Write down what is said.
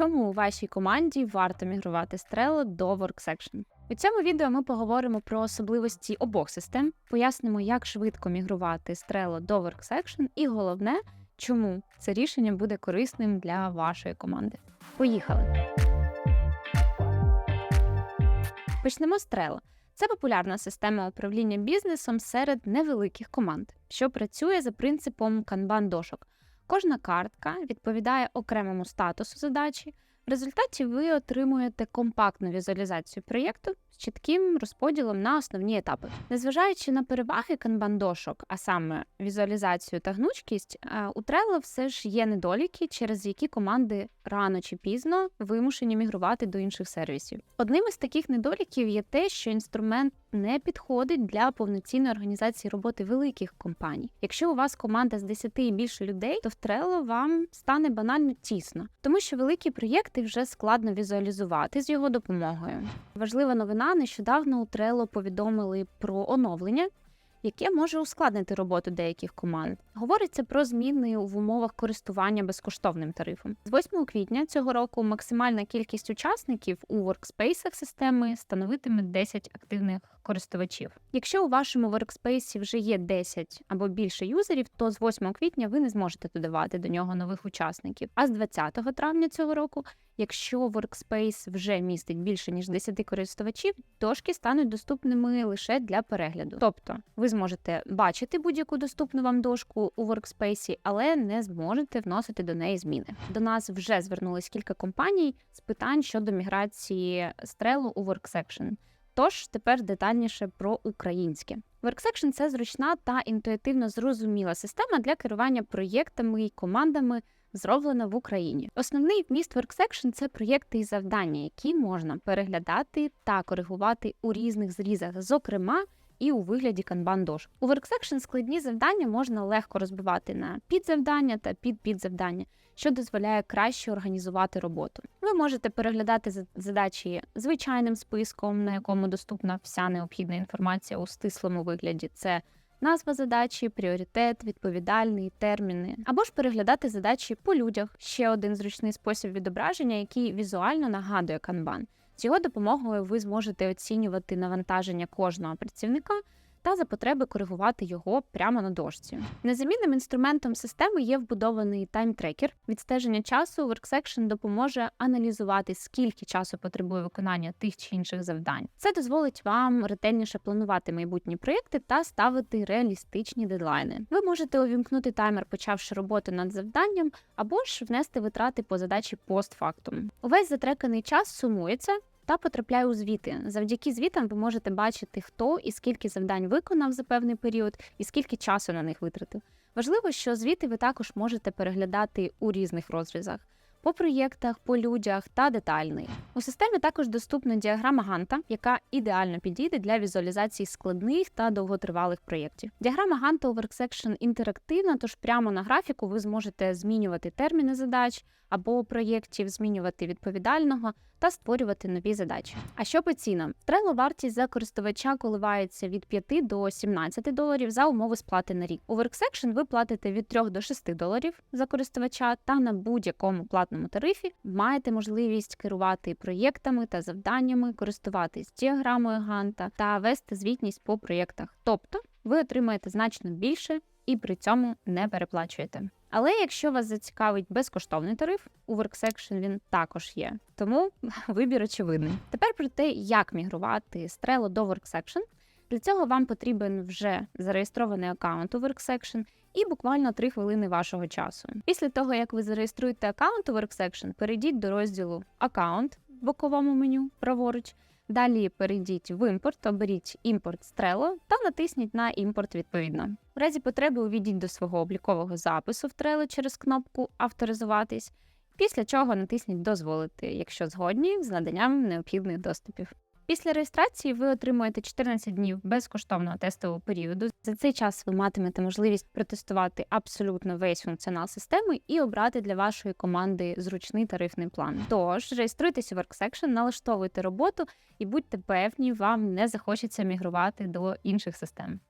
Чому у вашій команді варто мігрувати з до WorkSection? У цьому відео ми поговоримо про особливості обох систем, пояснимо, як швидко мігрувати Trello до WorkSection, і головне, чому це рішення буде корисним для вашої команди. Поїхали! Почнемо з Trello. Це популярна система управління бізнесом серед невеликих команд, що працює за принципом канбан-дошок. Кожна картка відповідає окремому статусу задачі. В результаті ви отримуєте компактну візуалізацію проєкту з чітким розподілом на основні етапи. Незважаючи на переваги канбан-дошок, а саме візуалізацію та гнучкість, е, у Trello все ж є недоліки, через які команди рано чи пізно вимушені мігрувати до інших сервісів. Одним із таких недоліків є те, що інструмент не підходить для повноцінної організації роботи великих компаній. Якщо у вас команда з 10 і більше людей, то в Trello вам стане банально тісно, тому що великі проєкти вже складно візуалізувати з його допомогою. Важлива новина: нещодавно у Trello повідомили про оновлення. Яке може ускладнити роботу деяких команд. Говориться про зміни в умовах користування безкоштовним тарифом. З 8 квітня цього року максимальна кількість учасників у воркспейсах системи становитиме 10 активних користувачів. Якщо у вашому воркспейсі вже є 10 або більше юзерів, то з 8 квітня ви не зможете додавати до нього нових учасників. А з 20 травня цього року, якщо Workspace вже містить більше ніж 10 користувачів, дошки стануть доступними лише для перегляду. Тобто ви зможете бачити будь-яку доступну вам дошку у Workspace, але не зможете вносити до неї зміни. До нас вже звернулись кілька компаній з питань щодо міграції Trello у WorkSection. Тож тепер детальніше про українське. WorkSection – це зручна та інтуїтивно зрозуміла система для керування проєктами і командами, зроблена в Україні. Основний вміст WorkSection – це проєкти і завдання, які можна переглядати та коригувати у різних зрізах, зокрема. І у вигляді канбан дошок. У WorkSection складні завдання можна легко розбивати на підзавдання та підпідзавдання, що дозволяє краще організувати роботу. Ви можете переглядати задачі звичайним списком, на якому доступна вся необхідна інформація у стислому вигляді. Це назва задачі, пріоритет, відповідальний, терміни, або ж переглядати задачі по людях ще один зручний спосіб відображення, який візуально нагадує канбан. З його допомогою ви зможете оцінювати навантаження кожного працівника та за потреби коригувати його прямо на дошці. Незамінним інструментом системи є вбудований таймтрекер. Відстеження часу WorkSection допоможе аналізувати, скільки часу потребує виконання тих чи інших завдань. Це дозволить вам ретельніше планувати майбутні проєкти та ставити реалістичні дедлайни. Ви можете увімкнути таймер, почавши роботу над завданням, або ж внести витрати по задачі постфактум. Увесь затреканий час сумується та потрапляє у звіти. Завдяки звітам ви можете бачити, хто і скільки завдань виконав за певний період, і скільки часу на них витратив. Важливо, що звіти ви також можете переглядати у різних розрізах. По проєктах, по людях та детальний. У системі також доступна діаграма Ганта, яка ідеально підійде для візуалізації складних та довготривалих проєктів. Діаграма Ганта у WorkSection інтерактивна, тож прямо на графіку ви зможете змінювати терміни задач або проєктів, змінювати відповідального та створювати нові задачі. А що по цінам? Trello вартість за користувача коливається від 5 до 17 доларів за умови сплати на рік. У WorkSection ви платите від 3 до 6 доларів за користувача, та на будь-якому платному тарифі маєте можливість керувати проєктами та завданнями, користуватись діаграмою Ганта та вести звітність по проєктах. Тобто ви отримаєте значно більше і при цьому не переплачуєте. Але якщо вас зацікавить безкоштовний тариф, у WorkSection він також є. Тому вибір очевидний. Тепер про те, як мігрувати з Trello до WorkSection. Для цього вам потрібен вже зареєстрований аккаунт у WorkSection і буквально 3 хвилини вашого часу. Після того, як ви зареєструєте аккаунт у WorkSection, перейдіть до розділу Аккаунт в боковому меню праворуч. Далі перейдіть в імпорт, оберіть імпорт Trello та натисніть на імпорт відповідно. У разі потреби увійдіть до свого облікового запису в Trello через кнопку Авторизуватись, після чого натисніть Дозволити, якщо згодні з наданням необхідних доступів. Після реєстрації ви отримуєте 14 днів безкоштовного тестового періоду. За цей час ви матимете можливість протестувати абсолютно весь функціонал системи і обрати для вашої команди зручний тарифний план. Тож реєструйтесь у WorkSection, налаштовуйте роботу і будьте певні, вам не захочеться мігрувати до інших систем.